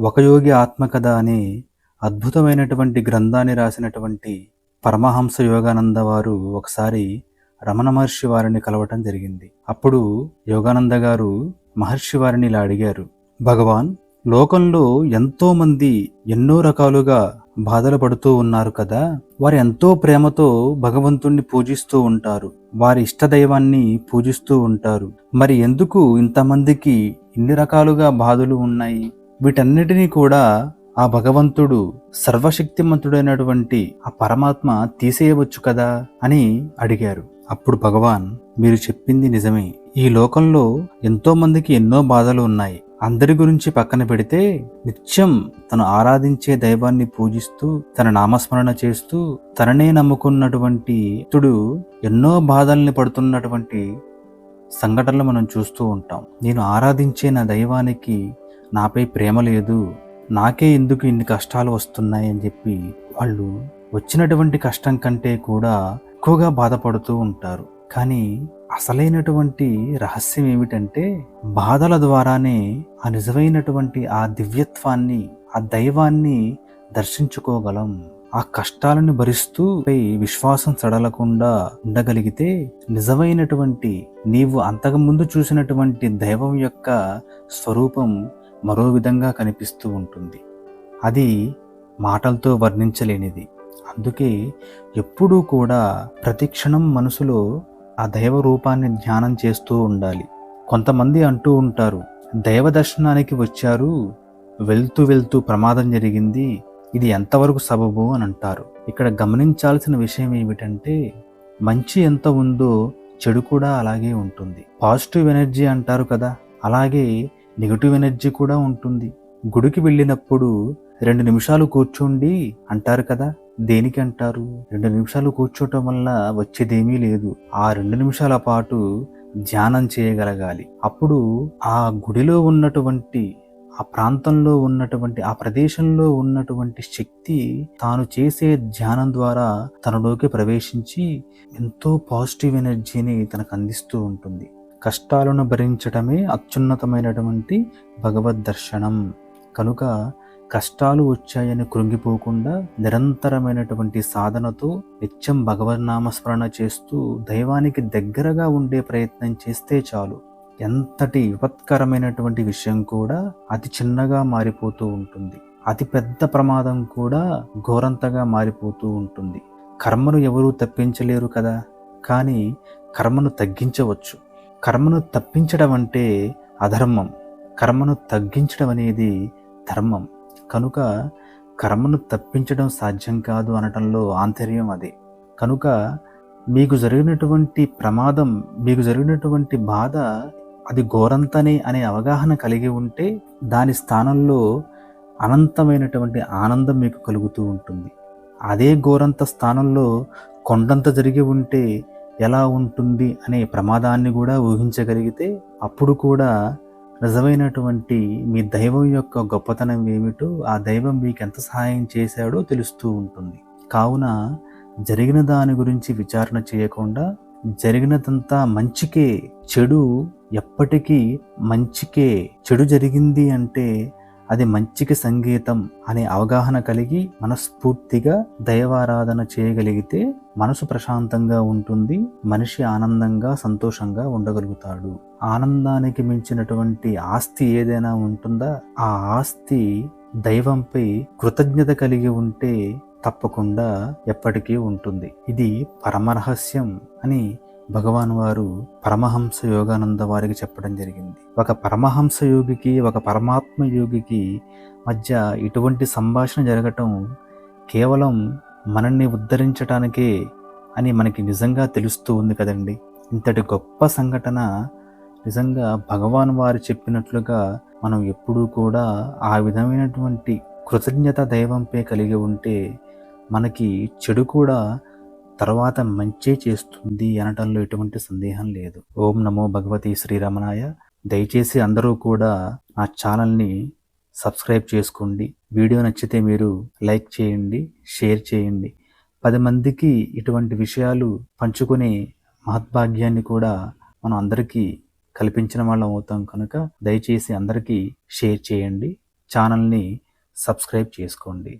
ఒకయోగి ఆత్మకథ అనే అద్భుతమైనటువంటి గ్రంథాన్ని రాసినటువంటి పరమహంస యోగానంద వారు ఒకసారి రమణ మహర్షి వారిని కలవటం జరిగింది. అప్పుడు యోగానంద గారు మహర్షి వారిని ఇలా అడిగారు భగవాన్ లోకంలో ఎంతో మంది ఎన్నో రకాలుగా బాధలు పడుతూ ఉన్నారు కదా? వారు ఎంతో ప్రేమతో భగవంతుణ్ణి పూజిస్తూ ఉంటారు. వారి ఇష్టదైవాన్ని పూజిస్తూ ఉంటారు. మరి ఎందుకు ఇంతమందికి ఇన్ని రకాలుగా బాధలు ఉన్నాయి? వీటన్నిటినీ కూడా ఆ భగవంతుడు సర్వశక్తిమంతుడైనటువంటి ఆ పరమాత్మ తీసేయవచ్చు కదా అని అడిగారు. అప్పుడు భగవాన్ మీరు చెప్పింది నిజమే. ఈ లోకంలో ఎంతో మందికి ఎన్నో బాధలు ఉన్నాయి. అందరి గురించి పక్కన పెడితే నిత్యం తను ఆరాధించే దైవాన్ని పూజిస్తూ తన నామస్మరణ చేస్తూ తననే నమ్ముకున్నటువంటి తుడు ఎన్నో బాధల్ని పడుతున్నటువంటి సంఘటనలు మనం చూస్తూ ఉంటాం. నేను ఆరాధించే నా దైవానికి నాపై ప్రేమ లేదు నాకే ఎందుకు ఇన్ని కష్టాలు వస్తున్నాయి అని చెప్పి వాళ్ళు వచ్చినటువంటి కష్టం కంటే కూడా ఎక్కువగా బాధపడుతూ ఉంటారు. కానీ అసలైనటువంటి రహస్యం ఏమిటంటే బాధల ద్వారానే ఆ నిజమైనటువంటి ఆ దివ్యత్వాన్ని ఆ దైవాన్ని దర్శించుకోగలం. ఆ కష్టాలను భరిస్తూ పై విశ్వాసం సడలకుండా ఉండగలిగితే నిజమైనటువంటి నీవు అంతకుముందు చూసినటువంటి దైవం యొక్క స్వరూపం మరో విధంగా కనిపిస్తూ ఉంటుంది. అది మాటలతో వర్ణించలేనిది. అందుకే ఎప్పుడూ కూడా ప్రతిక్షణం మనసులో ఆ దైవ రూపాన్ని ధ్యానం చేస్తూ ఉండాలి. కొంతమంది అంటూ ఉంటారు దైవ దర్శనానికి వచ్చారు వెళ్తూ వెళ్తూ ప్రమాదం జరిగింది ఇది ఎంతవరకు సబబు? అని అంటారు. ఇక్కడ గమనించాల్సిన విషయం ఏమిటంటే మంచి ఎంత ఉందో చెడు కూడా అలాగే ఉంటుంది. పాజిటివ్ ఎనర్జీ అంటారు కదా అలాగే నెగిటివ్ ఎనర్జీ కూడా ఉంటుంది. గుడికి వెళ్ళినప్పుడు రెండు నిమిషాలు కూర్చోండి అంటారు కదా. దేనికి అంటారు? రెండు నిమిషాలు కూర్చోటం వల్ల వచ్చేదేమీ లేదు. ఆ రెండు నిమిషాల పాటు ధ్యానం చేయగలగాలి. అప్పుడు ఆ గుడిలో ఉన్నటువంటి ఆ ప్రాంతంలో ఉన్నటువంటి ఆ ప్రదేశంలో ఉన్నటువంటి శక్తి తాను చేసే ధ్యానం ద్వారా తనలోకి ప్రవేశించి ఎంతో పాజిటివ్ ఎనర్జీని తనకు అందిస్తూ ఉంటుంది. కష్టాలను భరించడమే అత్యున్నతమైనటువంటి భగవద్ దర్శనం. కనుక కష్టాలు వచ్చాయని కృంగిపోకుండా నిరంతరమైనటువంటి సాధనతో నిత్యం భగవన్నామస్మరణ చేస్తూ దైవానికి దగ్గరగా ఉండే ప్రయత్నం చేస్తే చాలు. ఎంతటి విపత్కరమైనటువంటి విషయం కూడా అతి చిన్నగా మారిపోతూ ఉంటుంది. అతి పెద్ద ప్రమాదం కూడా ఘోరంతగా మారిపోతూ ఉంటుంది. కర్మను ఎవరూ తప్పించలేరు కదా. కానీ కర్మను తగ్గించవచ్చు. కర్మను తప్పించడం అంటే అధర్మం. కర్మను తగ్గించడం అనేది ధర్మం. కనుక కర్మను తప్పించడం సాధ్యం కాదు అనటంలో ఆంతర్యం అదే. కనుక మీకు జరిగినటువంటి ప్రమాదం మీకు జరిగినటువంటి బాధ అది ఘోరంతనే అనే అవగాహన కలిగి ఉంటే దాని స్థానంలో అనంతమైనటువంటి ఆనందం మీకు కలుగుతూ ఉంటుంది. అదే ఘోరంత స్థానంలో కొండంత జరిగి ఉంటే ఎలా ఉంటుంది అనే ప్రమాదాన్ని కూడా ఊహించగలిగితే అప్పుడు కూడా నిజమైనటువంటి మీ దైవం యొక్క గొప్పతనం ఏమిటో ఆ దైవం మీకు ఎంత సహాయం చేశాడో తెలుస్తూ ఉంటుంది. కావున జరిగిన దాని గురించి విచారణ చేయకుండా జరిగినదంతా మంచికే చెడు ఎప్పటికీ మంచికే చెడు జరిగింది అంటే అది మంచికి సంగీతం అనే అవగాహన కలిగి మనస్ఫూర్తిగా దైవారాధన చేయగలిగితే మనసు ప్రశాంతంగా ఉంటుంది మనిషి ఆనందంగా సంతోషంగా ఉండగలుగుతాడు. ఆనందానికి మించినటువంటి ఆస్తి ఏదైనా ఉంటుందా? ఆ ఆస్తి దైవంపై కృతజ్ఞత కలిగి ఉంటే తప్పకుండా ఎప్పటికీ ఉంటుంది. ఇది పరమరహస్యం అని భగవాన్ వారు పరమహంస యోగానంద వారికి చెప్పడం జరిగింది. ఒక పరమహంస యోగికి ఒక పరమాత్మ యోగికి మధ్య ఇటువంటి సంభాషణ జరగటం కేవలం మనల్ని ఉద్ధరించటానికే అని మనకి నిజంగా తెలుస్తూ ఉంది కదండి. ఇంతటి గొప్ప సంఘటన నిజంగా భగవాన్ వారు చెప్పినట్లుగా మనం ఎప్పుడూ కూడా ఆ విధమైనటువంటి కృతజ్ఞత దైవంపై కలిగి ఉంటే మనకి చెడు కూడా తర్వాత మంచే చేస్తుంది అనటంలో ఎటువంటి సందేహం లేదు. ఓం నమో భగవతి శ్రీరమణాయ దయచేసి అందరూ కూడా నా ఛానల్ని సబ్స్క్రైబ్ చేసుకోండి. వీడియో నచ్చితే మీరు లైక్ చేయండి షేర్ చేయండి. పది మందికి ఇటువంటి విషయాలు పంచుకునే మహద్భాగ్యాన్ని కూడా మనం అందరికీ కల్పించిన వాళ్ళం అవుతాం కనుక దయచేసి అందరికీ షేర్ చేయండి ఛానల్ని సబ్స్క్రైబ్ చేసుకోండి.